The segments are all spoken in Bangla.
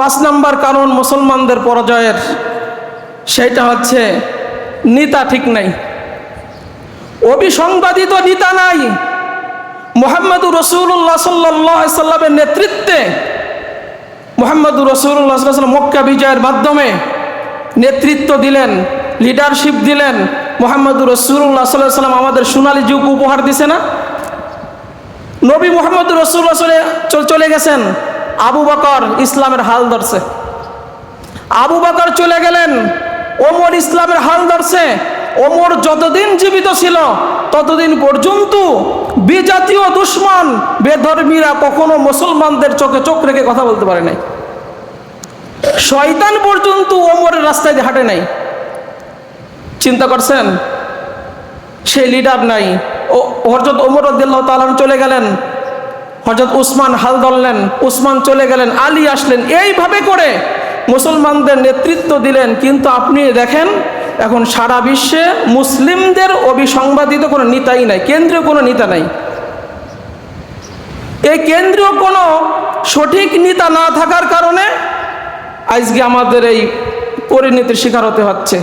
পাঁচ নাম্বার কারণ মুসলমানদের পরাজয়ের, সেটা হচ্ছে নেতা ঠিক নাই। অবিসংবাদিত নেতা নাই। মোহাম্মদুর রসুল্লাহ সাল্লাহ সাল্লামের নেতৃত্বে মোহাম্মদুর রসুল্লাহ সাল্লাম মক্কা বিজয়ের মাধ্যমে নেতৃত্ব দিলেন লিডারশিপ দিলেন। মোহাম্মদুর রসুল্লাহ সাল্লাহ সাল্লাম আমাদের সোনালী যুগ উপহার দিছে না? নবী মোহাম্মদুর রসুল্লাহ চলে গেছেন। আবু বকর ইসলামের হাল ধরছে। আবু বকর চলে গেলেন, ওমর ইসলামের হাল ধরছে। ওমর যতদিন জীবিত ছিল, ততদিন পর্যন্ত বিজাতীয় দুশ্মন, বেধর্মীরা কখনো মুসলমানদের চোখে চোখ রেখে কথা বলতে পারে নাই। শয়তান পর্যন্ত ওমরের রাস্তায় হাঁটে নাই। চিন্তা করছেন, সেই লিডার নাই। ও হরজত ওমর রদ্দাল্লাহ তালাম চলে গেলেন হজরত উসমান হাল ধরলেন, উসমান চলে গেলেন, আলী আসলেন। এইভাবে করে মুসলমানদের নেতৃত্ব দিলেন। কিন্তু আপনি দেখেন, এখন সারা বিশ্বে মুসলিমদের অভিসংবাদিত কোনো নেতাই নাই, কেন্দ্রীয় কোনো নেতা নাই। এই কেন্দ্রীয় কোনো সঠিক নেতা না থাকার কারণে আজকে আমাদের এই পরিণতির শিকার হতে হচ্ছে।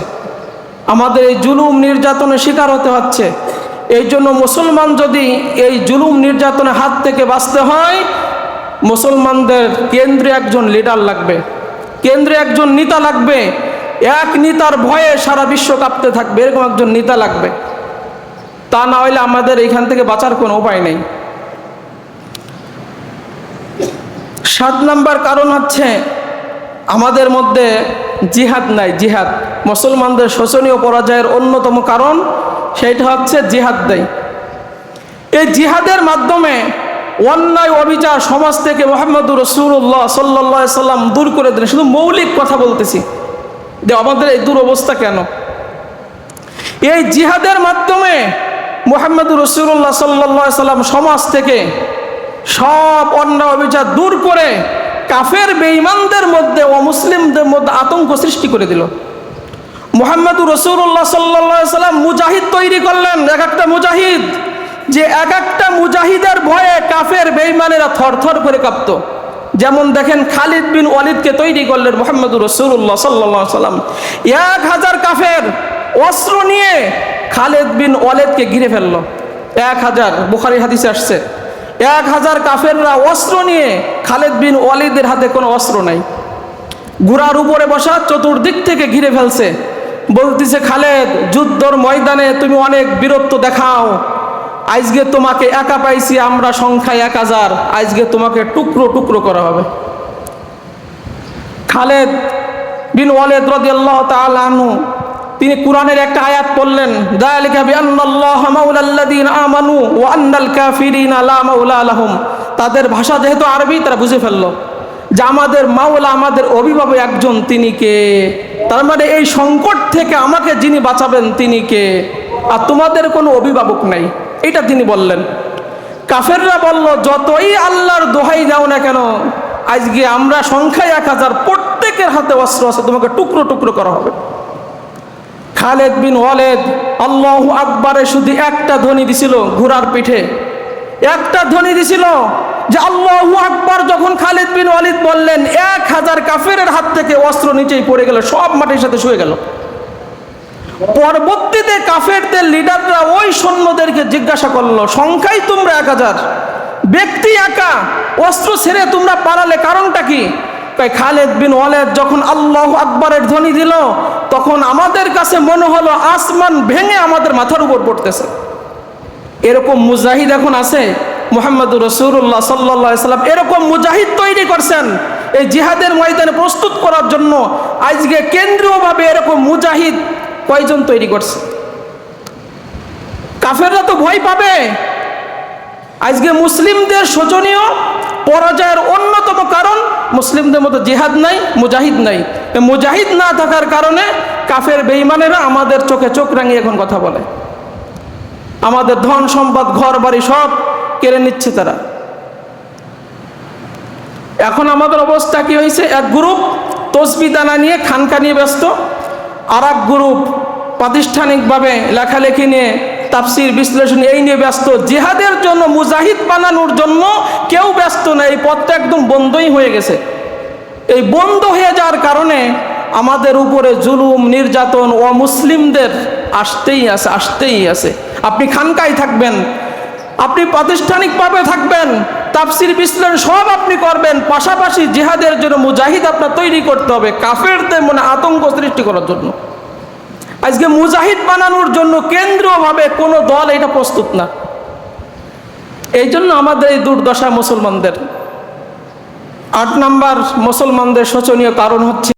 আমাদের এই জুলুম নির্যাতনের শিকার হতে হচ্ছে। এই জন্য মুসলমান যদি এই জুলুম নির্যাতনের হাত থেকে বাঁচতে হয়, মুসলমানদের কেন্দ্রে একজন লিডার লাগবে। কেন্দ্রে একজন নেতা লাগবে। এক নেতার ভয়ে সারা বিশ্ব কাঁপতে থাকবে, এরকম একজন নেতা লাগবে। তা না হলে আমাদের এখান থেকে বাঁচার কোনো উপায় নেই। সাত নাম্বার কারণ হচ্ছে আমাদের মধ্যে জিহাদ নাই, জিহাদ। মুসলমানদের শোচনীয় পরাজয়ের অন্যতম কারণ সেইটা হচ্ছে জিহাদ দেয় এই জিহাদের মাধ্যমে অন্যায়, অবিচার সমাজ থেকে মোহাম্মদুর রসুল্লাহ সাল্লা সাল্লাম দূর করে দিলেন। শুধু মৌলিক কথা বলতেছি। যে আমাদের এই দুরবস্থা কেন? এই জিহাদের মাধ্যমে মোহাম্মদুর রসুল্লাহ সাল্লা সাল্লাম সমাজ থেকে সব অন্যায়, অবিচার দূর করে কাফের বেঈমানদের মধ্যে অমুসলিমদের মধ্যে আতঙ্ক সৃষ্টি করে দিল। মোহাম্মদুর রসুল্লাহ সাল্লা সাল্লাম মুজাহিদ তৈরি করলেন এক একটা মুজাহিদ, যে এক একটা মুজাহিদের ভয়ে কাফের বেঈমানেরা থরথর করে কাঁপত। যেমন দেখেন খালিদ বিন ওয়ালিদকে তৈরি করলেন মোহাম্মদুর রসুল্লাহ সাল্লা সাল্লাম এক হাজার কাফের অস্ত্র নিয়ে খালেদ বিন ওয়ালেদকে ঘিরে ফেলল। এক হাজার, বুখারি হাদিসে আসছে। এক হাজার কাফেররা অস্ত্র নিয়ে খালেদ বিন ওয়ালিদের হাতে কোনো অস্ত্র নাই। গুড়ার উপরে বসা চতুর্দিক থেকে ঘিরে ফেলছে। বলতেছে, খালেদ, যুদ্ধর ময়দানে তুমি অনেক বীরত্ব দেখাও। আজকে তোমাকে একা পাইছি, আমরা সংখ্যায় এক হাজার। আজকে তোমাকে টুকরো টুকরো করা হবে। খালেদ বিন ওয়ালেদ রদিয়াল্লাহ তালু তিনি কোরআনের একটা আয়াত পড়লেন দায়ালিকা বিআন্নাল্লাহ মাওলাল্লাযীন আমানু ওয়া আন্নাল কাফিরিনা লা মাওলা লাহুম। তাদের ভাষা যেহেতু আরবি, তারা বুঝে ফেলল যে আমাদের মাওলা আমাদের অভিভাবক একজন, তিনি কে? তার মানে এই সংকট থেকে আমাকে যিনি বাঁচাবেন তিনি কে? আর তোমাদের কোনো অভিভাবক নাই। এটা তিনি বললেন। কাফেররা বলল, যতই আল্লাহর দোহাই দাও না কেন, আজকে আমরা সংখ্যায় এক হাজার প্রত্যেকের হাতে অস্ত্র আছে, তোমাকে টুকরো টুকরো করা হবে। খালেদ বিন ওয়ালেদ আল্লাহ আকবরে শুধু একটা ধ্বনি দিছিল ঘোড়ার পিঠে। একটা ধ্বনি দিছিল যে আল্লাহ আকবর যখন খালিদ বিন ওয়ালিদ বললেন, এক হাজার কাফের হাত থেকে অস্ত্র নিচেই পড়ে গেল, সব মাটির সাথে শুয়ে গেল। পরবর্তীতে কাফেরদের লিডাররা ওই সৈন্যদেরকে জিজ্ঞাসা করল, সংখ্যাই তোমরা এক হাজার? ব্যক্তি একা? অস্ত্র ছেড়ে তোমরা পালালে কারণটা কি? খালেদ বিন ওয়ালেদ যখন আল্লাহ আকবরের ধ্বনি দিল, তখন আমাদের কাছে মনে হলো আসমান ভেঙে আমাদের মাথার উপর পড়তেছে। এরকম মুজাহিদ এখন আছে মোহাম্মদুর রসুল্লাহ সাল্লা সাল্লাম এরকম মুজাহিদ তৈরি করছেন। এই জিহাদের ময়দানে প্রস্তুত করার জন্য আজকে কেন্দ্রীয়ভাবে এরকম মুজাহিদ কয়জন তৈরি করছে? কাফেররা তো ভয় পাবে। আজকে মুসলিমদের শোচনীয় পরাজয়ের অন্যতম কারণ মুসলিমদের মতো জিহাদ নাই, মুজাহিদ নাই। মুজাহিদ না থাকার কারণে কাফের বেইমানেরা আমাদের চোখে চোখ রাঙিয়ে এখন কথা বলে। আমাদের ধন সম্পদ ঘর বাড়ি সব কেড়ে নিচ্ছে তারা। এখন আমাদের অবস্থা কি হয়েছে? এক গ্রুপ তসবি দানা নিয়ে খানকা নিয়ে ব্যস্ত আর এক গ্রুপ প্রাতিষ্ঠানিকভাবে লেখালেখি নিয়ে তাফসির বিশ্লেষণ এই নিয়ে ব্যস্ত। জেহাদের জন্য মুজাহিদ বানানোর জন্য কেউ ব্যস্ত না, এই পথটা একদম বন্ধই হয়ে গেছে। এই বন্ধ হয়ে যাওয়ার কারণে আমাদের উপরে জুলুম, নির্যাতন ও মুসলিমদের আসতেই আছে আসতেই আছে। আপনি খানকায় থাকবেন আপনি প্রাতিষ্ঠানিকভাবে থাকবেন, তাফসির বিশ্লেষণ সব আপনি করবেন, পাশাপাশি জিহাদের জন্য মুজাহিদ আপনার তৈরি করতে হবে, কাফেরদের মনে আতঙ্ক সৃষ্টি করার জন্য। আজকে মুজাহিদ বানানোর জন্য কেন্দ্রীয়ভাবে কোনো দল এটা প্রস্তুত না। এই জন্য আমাদের এই দুর্দশা মুসলমানদের, আট নাম্বার মুসলমানদের শোচনীয় কারণ হচ্ছে